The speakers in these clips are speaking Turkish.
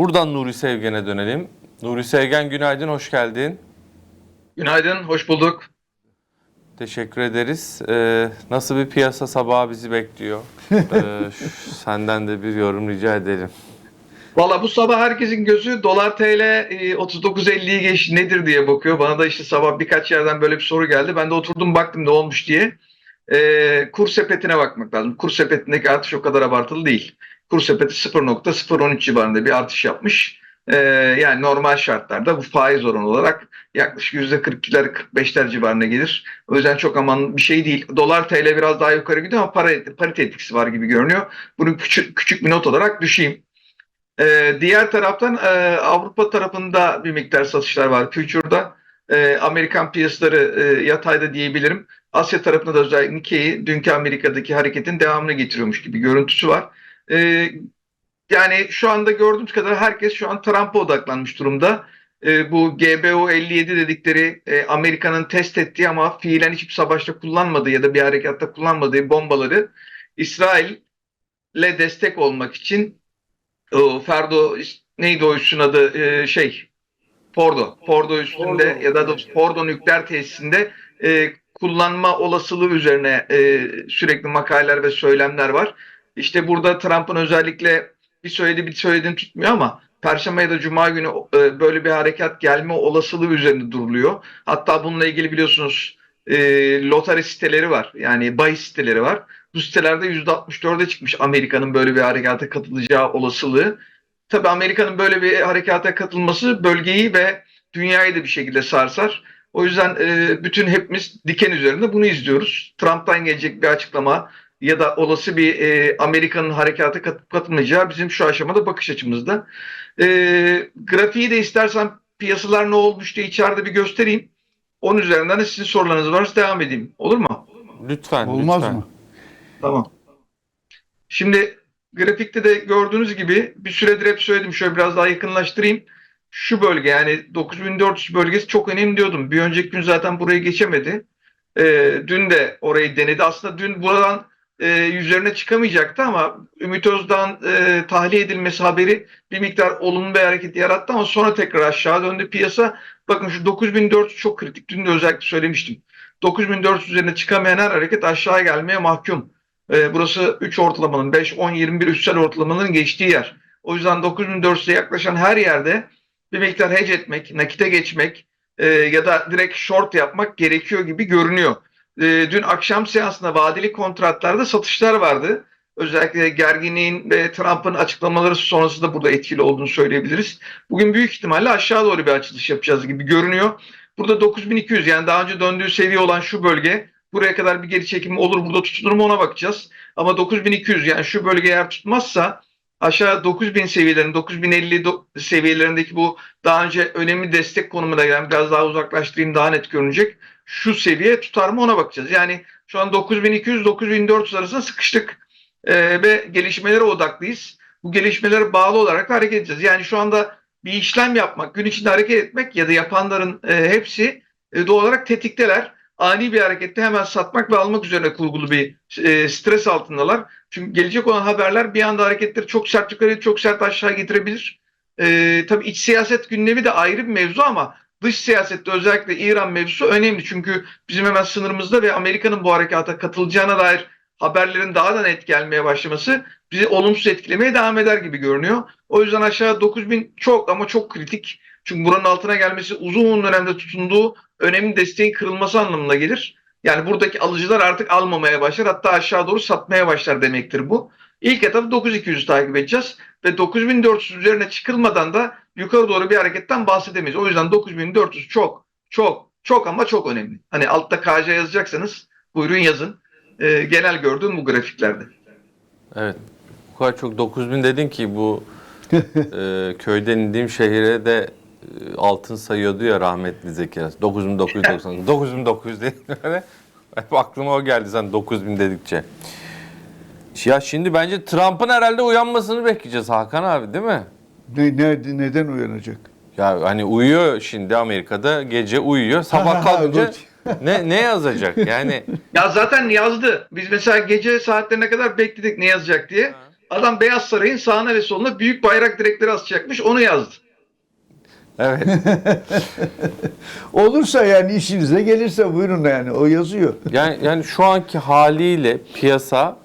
Buradan Nuri Sevgen'e dönelim. Nuri Sevgen günaydın, hoş geldin. Günaydın, hoş bulduk. Teşekkür ederiz. Ee, nasıl bir piyasa sabahı bizi bekliyor? Ee, senden de bir yorum rica edelim. Valla bu sabah herkesin gözü dolar TL e, 39.50'yi geç nedir diye bakıyor. Bana da işte sabah birkaç yerden böyle bir soru geldi. Ben de oturdum baktım ne olmuş diye. E, kur sepetine bakmak lazım. Kur sepetindeki artış o kadar abartılı değil. Kur sepeti 0.013 civarında bir artış yapmış. E, yani normal şartlarda bu faiz oranı olarak yaklaşık %42'ler 45'ler civarına gelir. O yüzden çok aman bir şey değil. Dolar TL biraz daha yukarı gidiyor ama para, parite etkisi var gibi görünüyor. Bunu küçük, küçük bir not olarak düşeyim. Ee, diğer taraftan e, Avrupa tarafında bir miktar satışlar var. Future'da e, Amerikan piyasaları e, yatayda diyebilirim. Asya tarafında da özellikle Nikkei dünkü Amerika'daki hareketin devamını getiriyormuş gibi görüntüsü var. E, yani şu anda gördüğümüz kadar herkes şu an Trump'a odaklanmış durumda. E, bu GBO 57 dedikleri e, Amerika'nın test ettiği ama fiilen hiçbir savaşta kullanmadığı ya da bir harekatta kullanmadığı bombaları İsrail'le destek olmak için o Ferdo neydi o üssün adı Ee, şey Fordo. Fordo üstünde Fordo. ya da Fordo nükleer tesisinde e, kullanma olasılığı üzerine e, sürekli makaleler ve söylemler var. İşte burada Trump'ın özellikle bir söyledi bir söylediğini tutmuyor ama Perşembe ya da Cuma günü e, böyle bir harekat gelme olasılığı üzerinde duruluyor. Hatta bununla ilgili biliyorsunuz e, lotari siteleri var. Yani bahis siteleri var. Bu sitelerde %64'e çıkmış Amerika'nın böyle bir harekata katılacağı olasılığı. Tabii Amerika'nın böyle bir harekata katılması bölgeyi ve dünyayı da bir şekilde sarsar. O yüzden e, bütün hepimiz diken üzerinde bunu izliyoruz. Trump'tan gelecek bir açıklama ya da olası bir e, Amerika'nın harekata katıp katılmayacağı bizim şu aşamada bakış açımızda. E, grafiği de istersen piyasalar ne olmuş diye içeride bir göstereyim. Onun üzerinden de sizin sorularınız varsa devam edeyim. Olur mu? Lütfen, Olmaz lütfen. mı? Tamam. Şimdi grafikte de gördüğünüz gibi bir süredir hep söyledim. Şöyle biraz daha yakınlaştırayım. Şu bölge yani 9400 bölgesi çok önemli diyordum. Bir önceki gün zaten burayı geçemedi. Ee, dün de orayı denedi. Aslında dün buradan e, üzerine çıkamayacaktı ama Ümit Özdağ'ın e, tahliye edilmesi haberi bir miktar olumlu bir hareket yarattı ama sonra tekrar aşağı döndü piyasa. Bakın şu 9400 çok kritik. Dün de özellikle söylemiştim. 9400 üzerine çıkamayan her hareket aşağı gelmeye mahkum. Ee, burası 3 ortalamanın 5, 10, 21 üstsel ortalamanın geçtiği yer. O yüzden 9400'e yaklaşan her yerde bir miktar hedge etmek, nakite geçmek e, ya da direkt short yapmak gerekiyor gibi görünüyor. E, dün akşam seansında vadeli kontratlarda satışlar vardı. Özellikle gerginliğin ve Trump'ın açıklamaları sonrası da burada etkili olduğunu söyleyebiliriz. Bugün büyük ihtimalle aşağı doğru bir açılış yapacağız gibi görünüyor. Burada 9200 yani daha önce döndüğü seviye olan şu bölge buraya kadar bir geri çekimi olur burada tutunur mu ona bakacağız. Ama 9200 yani şu bölge eğer tutmazsa aşağı 9000 seviyelerin 9050 do- seviyelerindeki bu daha önce önemli destek konumuna gelen biraz daha uzaklaştırayım daha net görünecek. Şu seviye tutar mı ona bakacağız. Yani şu an 9200-9400 arasında sıkıştık Ee, ve gelişmelere odaklıyız. Bu gelişmelere bağlı olarak hareket edeceğiz. Yani şu anda bir işlem yapmak, gün içinde hareket etmek ya da yapanların e, hepsi e, doğal olarak tetikteler ani bir harekette hemen satmak ve almak üzerine kurgulu bir e, stres altındalar. Çünkü gelecek olan haberler bir anda hareketleri çok sert yukarı çok sert aşağı getirebilir. E, tabii iç siyaset gündemi de ayrı bir mevzu ama dış siyasette özellikle İran mevzusu önemli. Çünkü bizim hemen sınırımızda ve Amerika'nın bu harekata katılacağına dair haberlerin daha da net gelmeye başlaması bizi olumsuz etkilemeye devam eder gibi görünüyor. O yüzden aşağı 9000 çok ama çok kritik. Çünkü buranın altına gelmesi uzun dönemde tutunduğu önemli desteğin kırılması anlamına gelir. Yani buradaki alıcılar artık almamaya başlar hatta aşağı doğru satmaya başlar demektir bu. İlk etapı 9200'ü takip edeceğiz ve 9400 üzerine çıkılmadan da yukarı doğru bir hareketten bahsedemeyiz. O yüzden 9400 çok çok çok ama çok önemli. Hani altta KC yazacaksanız buyurun yazın. Ee, genel gördüğüm bu grafiklerde. Evet. Bu kadar çok 9000 dedin ki bu e, köyden indiğim şehire de altın sayıyordu ya rahmetli Zeki. 9990. 9900 dedim böyle. Hep aklıma o geldi sen 9000 dedikçe. Ya şimdi bence Trump'ın herhalde uyanmasını bekleyeceğiz Hakan abi değil mi? Ne, ne, neden uyanacak? Ya hani uyuyor şimdi Amerika'da gece uyuyor sabah kalkınca ne ne yazacak yani Ya zaten yazdı. Biz mesela gece saatlerine kadar bekledik ne yazacak diye. Adam Beyaz Saray'ın sağına ve soluna büyük bayrak direkleri asacakmış. Onu yazdı. Evet. Olursa yani işinize gelirse buyurun yani o yazıyor. Yani yani şu anki haliyle piyasa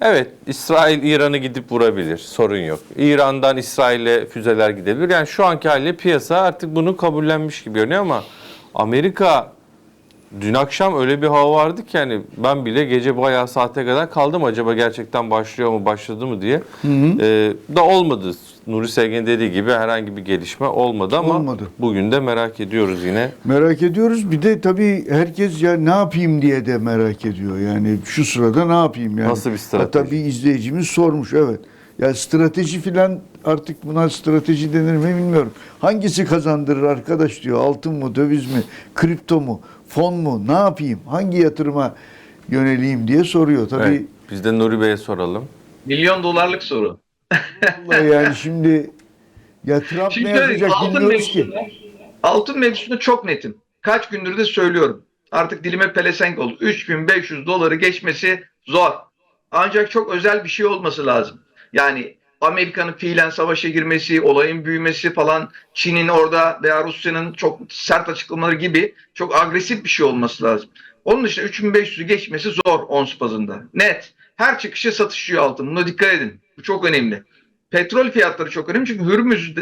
evet İsrail İran'ı gidip vurabilir. Sorun yok. İran'dan İsrail'e füzeler gidebilir. Yani şu anki haliyle piyasa artık bunu kabullenmiş gibi görünüyor ama Amerika dün akşam öyle bir hava vardı ki yani ben bile gece bayağı saate kadar kaldım acaba gerçekten başlıyor mu başladı mı diye. Ee, da olmadı. Nuri Sevgen dediği gibi herhangi bir gelişme olmadı ama Olmadı. bugün de merak ediyoruz yine. Merak ediyoruz. Bir de tabii herkes ya ne yapayım diye de merak ediyor. Yani şu sırada ne yapayım yani. Nasıl bir strateji? Hatta bir izleyicimiz sormuş evet. Ya strateji filan artık buna strateji denir mi bilmiyorum. Hangisi kazandırır arkadaş diyor. Altın mı, döviz mi, kripto mu, fon mu? Ne yapayım? Hangi yatırıma yöneleyim diye soruyor. Tabii Evet, biz de Nuri Bey'e soralım. Milyon dolarlık soru. vallahi yani şimdi ya Trump Şimdi ne şöyle, yazacak altın bilmiyoruz ki. mevzusunda, altın mevzusunda çok netim. Kaç gündür de söylüyorum. Artık dilime pelesenk oldu. 3500 doları geçmesi zor. Ancak çok özel bir şey olması lazım. Yani Amerika'nın fiilen savaşa girmesi, olayın büyümesi falan, Çin'in orada veya Rusya'nın çok sert açıklamaları gibi çok agresif bir şey olması lazım. Onun dışında 3500'ü geçmesi zor ons bazında. Net. Her çıkışı satışıyor altın. Buna dikkat edin. Bu çok önemli. Petrol fiyatları çok önemli çünkü Hürmüz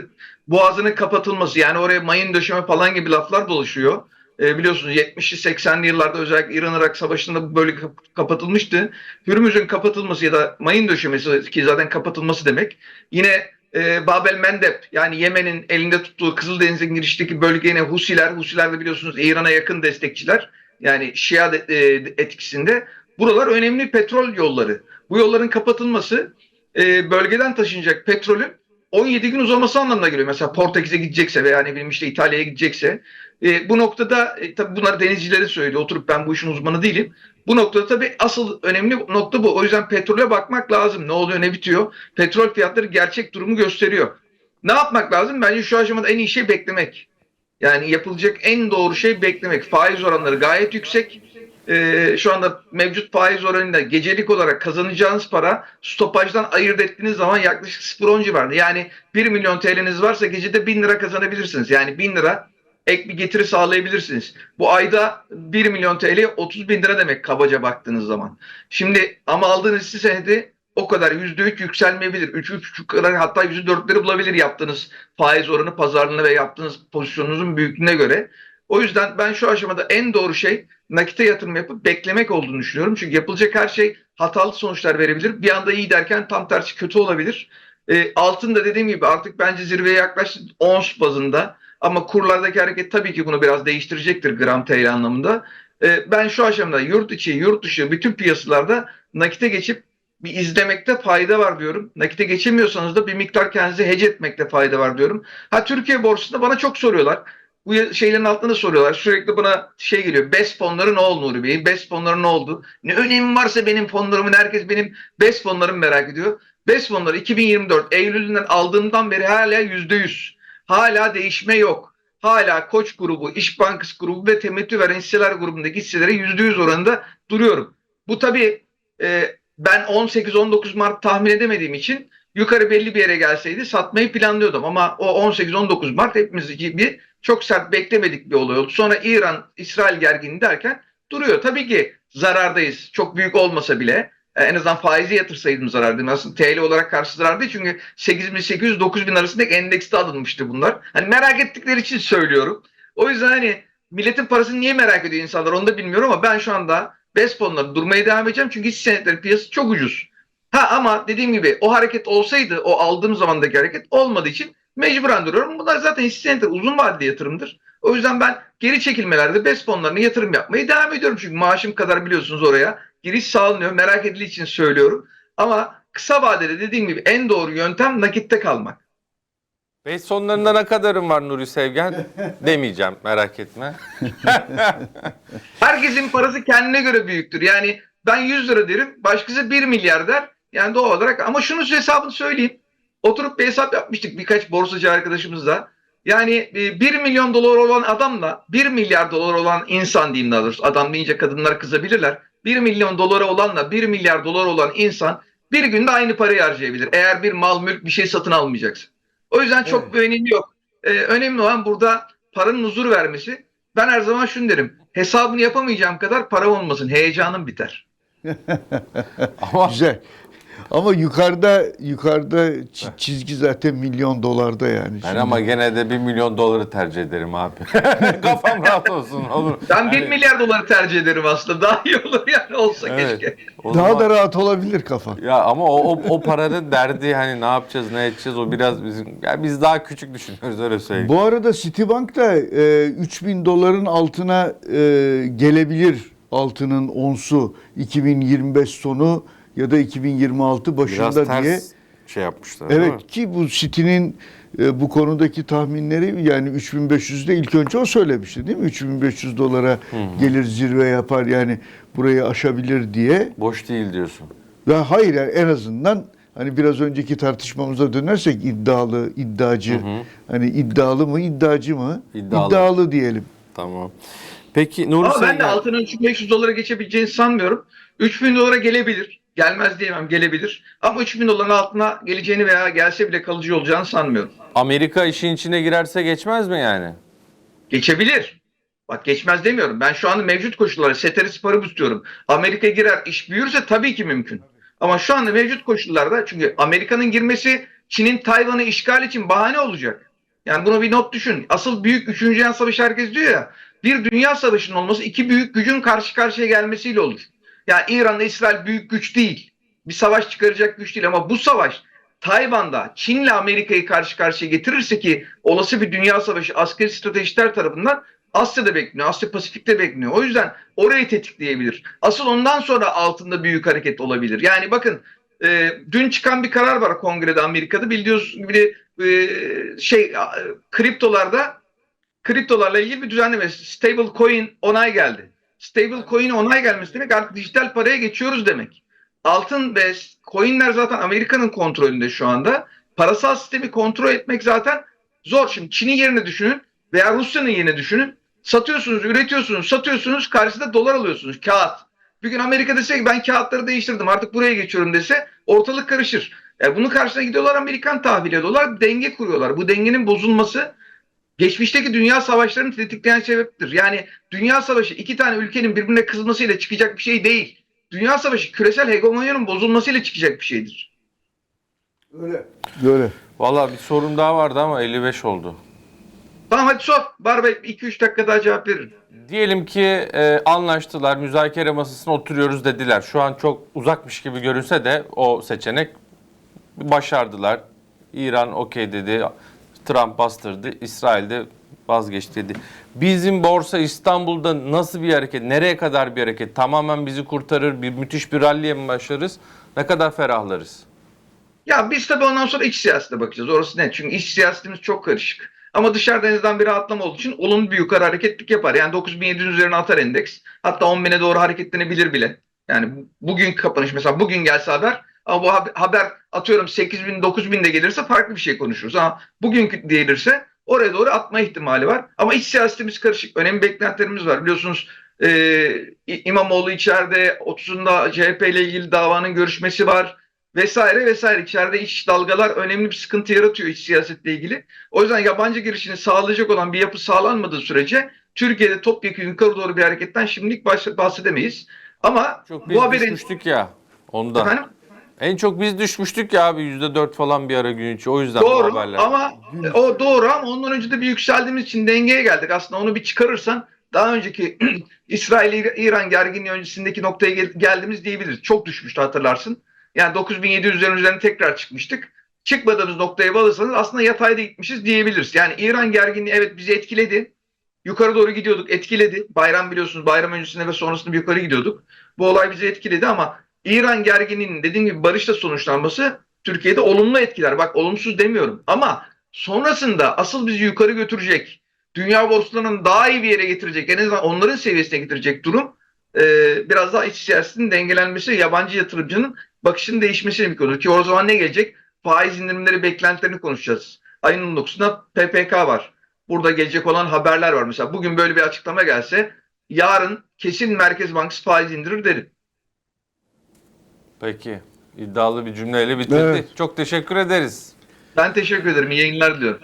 boğazının kapatılması yani oraya mayın döşeme falan gibi laflar dolaşıyor. E, biliyorsunuz 70'li 80'li yıllarda özellikle İran-Irak savaşında bu bölge kap- kapatılmıştı. Hürmüz'ün kapatılması ya da mayın döşemesi ki zaten kapatılması demek. Yine e, Babel Mendeb yani Yemen'in elinde tuttuğu Kızıldeniz'in girişteki bölge yine Husiler. Husiler de biliyorsunuz İran'a yakın destekçiler. Yani Şia de- e, etkisinde. Buralar önemli petrol yolları. Bu yolların kapatılması e, bölgeden taşınacak petrolün 17 gün uzaması anlamına geliyor. Mesela Portekiz'e gidecekse veya ne bileyim işte İtalya'ya gidecekse. E, bu noktada e, tabii bunlar denizcileri söylüyor. Oturup ben bu işin uzmanı değilim. Bu noktada tabii asıl önemli nokta bu. O yüzden petrole bakmak lazım. Ne oluyor ne bitiyor. Petrol fiyatları gerçek durumu gösteriyor. Ne yapmak lazım? Bence şu aşamada en iyi şey beklemek. Yani yapılacak en doğru şey beklemek. Faiz oranları gayet yüksek. Ee, şu anda mevcut faiz oranında gecelik olarak kazanacağınız para stopajdan ayırt ettiğiniz zaman yaklaşık 0.10 civarında. Yani 1 milyon TL'niz varsa gecede 1000 lira kazanabilirsiniz. Yani 1000 lira ek bir getiri sağlayabilirsiniz. Bu ayda 1 milyon TL 30 bin lira demek kabaca baktığınız zaman. Şimdi ama aldığınız hisse senedi o kadar %3 yükselmeyebilir. 3-3,5 kadar hatta %4'leri bulabilir yaptığınız faiz oranı pazarlığına ve yaptığınız pozisyonunuzun büyüklüğüne göre. O yüzden ben şu aşamada en doğru şey nakite yatırım yapıp beklemek olduğunu düşünüyorum. Çünkü yapılacak her şey hatalı sonuçlar verebilir. Bir anda iyi derken tam tersi kötü olabilir. E, altın da dediğim gibi artık bence zirveye yaklaştı ons bazında. Ama kurlardaki hareket tabii ki bunu biraz değiştirecektir gram TL anlamında. E, ben şu aşamada yurt içi, yurt dışı bütün piyasalarda nakite geçip bir izlemekte fayda var diyorum. Nakite geçemiyorsanız da bir miktar kendinizi hece etmekte fayda var diyorum. Ha Türkiye borsasında bana çok soruyorlar. Bu şeylerin altında da soruyorlar. Sürekli bana şey geliyor. BES fonları ne oldu Nuri Bey? BES fonları ne oldu? Ne önemi varsa benim fonlarımın herkes benim BES fonlarımı merak ediyor. BES fonları 2024 Eylül'ünden aldığımdan beri hala %100. Hala değişme yok. Hala Koç grubu, İş Bankası grubu ve temettü veren hisseler grubundaki hisselere %100 oranında duruyorum. Bu tabii e, ben 18-19 Mart tahmin edemediğim için yukarı belli bir yere gelseydi satmayı planlıyordum. Ama o 18-19 Mart hepimiz gibi çok sert beklemedik bir olay oldu. Sonra İran, İsrail gerginliği derken duruyor. Tabii ki zarardayız. Çok büyük olmasa bile. E, En azından faizi yatırsaydım zarardayım. Aslında TL olarak karşı zarar değil. Çünkü 8800-9000 arasındaki endekste alınmıştı bunlar. Hani merak ettikleri için söylüyorum. O yüzden hani milletin parasını niye merak ediyor insanlar onu da bilmiyorum ama ben şu anda BES fonları durmaya devam edeceğim. Çünkü hisse senetleri piyasası çok ucuz. Ha ama dediğim gibi o hareket olsaydı o aldığım zamandaki hareket olmadığı için mecburen duruyorum. Bunlar zaten hisse senetleri uzun vadeli yatırımdır. O yüzden ben geri çekilmelerde BES fonlarına yatırım yapmaya devam ediyorum. Çünkü maaşım kadar biliyorsunuz oraya giriş sağlanıyor. Merak edildiği için söylüyorum. Ama kısa vadede dediğim gibi en doğru yöntem nakitte kalmak. Beş sonlarında ne kadarım var Nuri Sevgen? Demeyeceğim merak etme. Herkesin parası kendine göre büyüktür. Yani ben 100 lira derim, başkası 1 milyar der. Yani doğal olarak ama şunu hesabını söyleyeyim. Oturup bir hesap yapmıştık birkaç borsacı arkadaşımızla. Yani e, 1 milyon dolar olan adamla 1 milyar dolar olan insan diyeyim daha doğrusu. Adam deyince kadınlar kızabilirler. 1 milyon dolara olanla 1 milyar dolar olan insan Bir günde aynı parayı harcayabilir. Eğer bir mal mülk bir şey satın almayacaksa. O yüzden çok Evet. bir önemi yok. Ee, önemli olan burada paranın huzur vermesi. Ben her zaman şunu derim. Hesabını yapamayacağım kadar para olmasın. Heyecanım biter. Ama Güzel. Ama yukarıda yukarıda çi- çizgi zaten milyon dolarda yani. ben Şimdi- ama gene de 1 milyon doları tercih ederim abi. Kafam rahat olsun olur. Ben 1 Yani- milyar doları tercih ederim aslında. Daha iyi olur yani olsa Evet. keşke. O daha zaman- da rahat olabilir kafa. Ya ama o, o, o paranın derdi hani ne yapacağız ne edeceğiz o biraz bizim ya biz daha küçük düşünüyoruz öyle söyleyeyim. Bu arada Citibank da e, 3000 doların altına e, gelebilir altının onsu 2025 sonu ya da 2026 biraz başında ters diye. şey yapmışlar. Evet ki bu City'nin e, bu konudaki tahminleri yani 3500'de ilk önce o söylemişti değil mi? 3500 dolara gelir zirve yapar yani burayı aşabilir diye. Boş değil diyorsun. Ve hayır yani en azından hani biraz önceki tartışmamıza dönersek iddialı, iddiacı. Hani iddialı mı, iddiacı mı? İddialı. İddialı diyelim. Tamam. Peki Nuri Ama ben de altının 3500 dolara geçebileceğini sanmıyorum. 3000 dolara gelebilir. Gelmez diyemem gelebilir. Ama 3000 doların altına geleceğini veya gelse bile kalıcı olacağını sanmıyorum. Amerika işin içine girerse geçmez mi yani? Geçebilir. Bak geçmez demiyorum. Ben şu anda mevcut koşulları, seteris paribus diyorum. Amerika girer, iş büyürse tabii ki mümkün. Ama şu anda mevcut koşullarda çünkü Amerika'nın girmesi Çin'in Tayvan'ı işgal için bahane olacak. Yani bunu bir not düşün. Asıl büyük 3. Dünya Savaşı herkes diyor ya. Bir dünya savaşının olması iki büyük gücün karşı karşıya gelmesiyle olur. Yani İran'la İsrail büyük güç değil. Bir savaş çıkaracak güç değil ama bu savaş Tayvan'da Çin'le Amerika'yı karşı karşıya getirirse ki olası bir dünya savaşı askeri stratejistler tarafından Asya'da bekleniyor. Asya Pasifik'te bekleniyor. O yüzden orayı tetikleyebilir. Asıl ondan sonra altında büyük hareket olabilir. Yani bakın e, dün çıkan bir karar var kongrede Amerika'da. Bildiğiniz gibi e, şey e, kriptolarda kriptolarla ilgili bir düzenleme stable coin onay geldi. Stable coin onay gelmesi demek artık dijital paraya geçiyoruz demek. Altın ve coinler zaten Amerika'nın kontrolünde şu anda. Parasal sistemi kontrol etmek zaten zor. Şimdi Çin'in yerine düşünün veya Rusya'nın yerine düşünün. Satıyorsunuz, üretiyorsunuz, satıyorsunuz, karşısında dolar alıyorsunuz, kağıt. Bir gün Amerika dese ki ben kağıtları değiştirdim artık buraya geçiyorum dese ortalık karışır. Yani bunun karşısına gidiyorlar Amerikan tahvil ediyorlar, denge kuruyorlar. Bu dengenin bozulması geçmişteki dünya savaşlarını tetikleyen sebeptir. Yani dünya savaşı iki tane ülkenin birbirine kızmasıyla çıkacak bir şey değil. Dünya savaşı küresel hegemonyanın bozulmasıyla çıkacak bir şeydir. Öyle. Böyle. Valla bir sorum daha vardı ama 55 oldu. Tamam hadi sor. Barbara 2-3 dakika daha cevap veririm. Diyelim ki e, anlaştılar, müzakere masasına oturuyoruz dediler. Şu an çok uzakmış gibi görünse de o seçenek başardılar. İran okey dedi, Trump bastırdı, İsrail de vazgeçti dedi. Bizim borsa İstanbul'da nasıl bir hareket, nereye kadar bir hareket? Tamamen bizi kurtarır, bir müthiş bir ralliye mi başlarız? Ne kadar ferahlarız? Ya biz tabii ondan sonra iç siyasete bakacağız. Orası net. Çünkü iç siyasetimiz çok karışık. Ama dışarıdan en azından bir rahatlama olduğu için olumlu bir yukarı hareketlik yapar. Yani 9700 üzerine atar endeks. Hatta 10.000'e doğru hareketlenebilir bile. Yani bugün kapanış mesela bugün gelse haber ama bu haber, atıyorum 8000 9000 de gelirse farklı bir şey konuşuruz. Ama bugün gelirse oraya doğru atma ihtimali var. Ama iç siyasetimiz karışık. Önemli beklentilerimiz var. Biliyorsunuz e, İmamoğlu içeride 30'unda CHP ile ilgili davanın görüşmesi var vesaire vesaire. İçeride iç dalgalar önemli bir sıkıntı yaratıyor iç siyasetle ilgili. O yüzden yabancı girişini sağlayacak olan bir yapı sağlanmadığı sürece Türkiye'de topyekun yukarı doğru bir hareketten şimdilik bahs- bahsedemeyiz. Ama Çok bu haberin ya ondan. efendim En çok biz düşmüştük ya abi %4 falan bir ara gün içi. O yüzden bu doğru haberler. ama o doğru ama ondan önce de bir yükseldiğimiz için dengeye geldik. Aslında onu bir çıkarırsan daha önceki İsrail-İran gerginliği öncesindeki noktaya gel- geldiğimiz diyebiliriz. Çok düşmüştü hatırlarsın. Yani 9700'lerin üzerine tekrar çıkmıştık. Çıkmadığımız noktaya alırsanız aslında yatayda gitmişiz diyebiliriz. Yani İran gerginliği evet bizi etkiledi. Yukarı doğru gidiyorduk, etkiledi. Bayram biliyorsunuz bayram öncesinde ve sonrasında yukarı gidiyorduk. Bu olay bizi etkiledi ama İran gerginliğinin dediğim gibi barışla sonuçlanması Türkiye'de olumlu etkiler. Bak olumsuz demiyorum ama sonrasında asıl bizi yukarı götürecek, dünya borsalarının daha iyi bir yere getirecek, en azından onların seviyesine getirecek durum e, biraz daha iç siyasetin dengelenmesi, yabancı yatırımcının bakışının değişmesi demek olur. Ki o zaman ne gelecek? Faiz indirimleri beklentilerini konuşacağız. Ayın 19'unda PPK var. Burada gelecek olan haberler var. Mesela bugün böyle bir açıklama gelse yarın kesin Merkez Bankası faiz indirir derim. Peki. İddialı bir cümleyle bitirdi. Evet. Çok teşekkür ederiz. Ben teşekkür ederim. İyi yayınlar diliyorum.